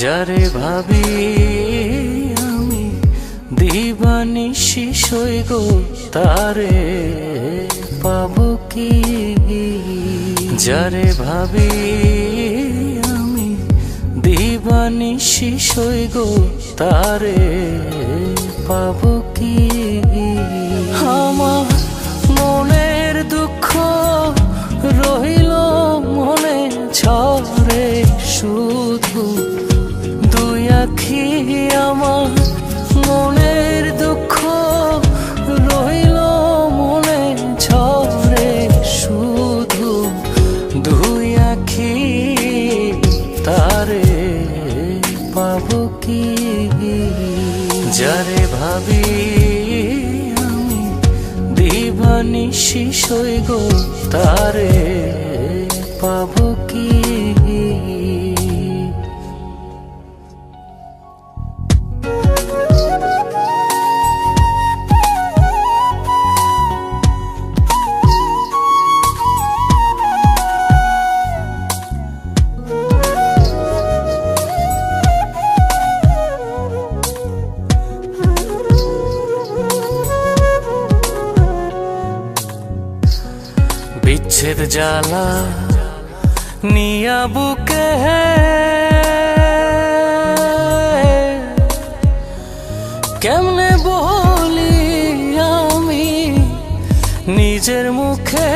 যারে ভাবি আমি দিবানিশি সই গো, তারে পাবো কি? যারে ভাবি আমি দিবানিশি সই গো, তারে পাবো কি? আমার মনের দুঃখ রহিল মনে ছরে শুধু পাবো কি? যারে ভাবি আমি দিবানিশি সই গো তারে পাবো কি বিচ্ছেদ জ্বালা নিয়া বুকে কেমনে বলি আমি নিজের মুখে?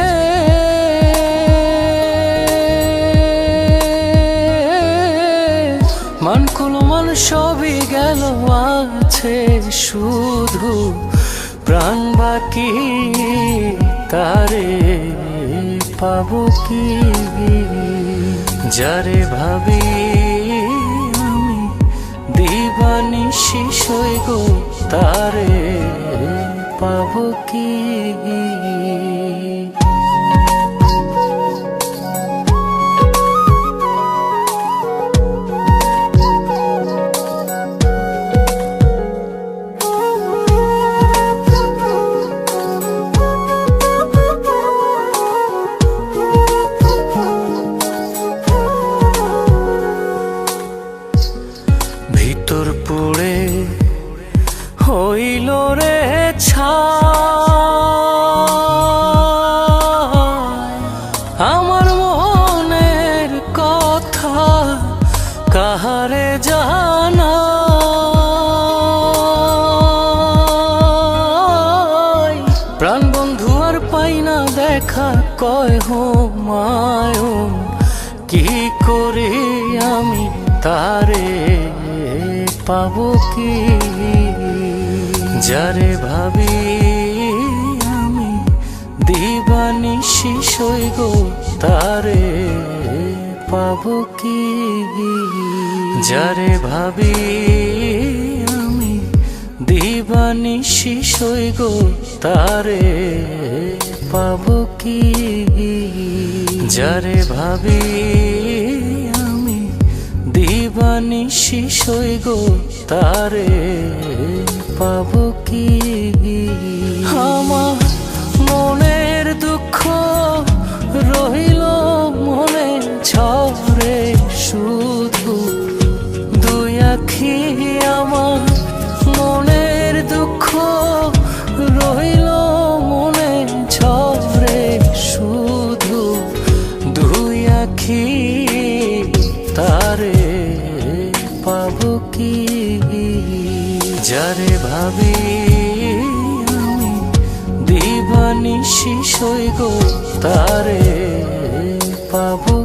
মান সবই গেল, আছে শুধু প্রাণ বাকি তারে। পাবো কি যারে ভাবি আমি দিবানি সই গো তারে পাব কি হইল রে ছাই। আমার মনের কথা কাহারে জানা প্রাণ বন্ধু আর পাই না দেখা, কয় হো মায়ন কি করে আমি তারে পাবো কি যারে ভাবি আমি দিবানিশি সই গো, তারে পাবো কি যারে ভাবি আমি দিবানিশি সই গো, তারে পাবো কি যারে ভাবি আমি দিবানিশি সই গো, তারে পাবো কি? আমার মনের দুঃখ রহিল মনে ছরে শুধু। দুই আখি আমার মনের দুঃখ রহিল মনে ছরে শুধু। দুই আখি তারে পাবো কি? যারে ভাবি আমি দিবানিশি শিশই গো তারে পাবো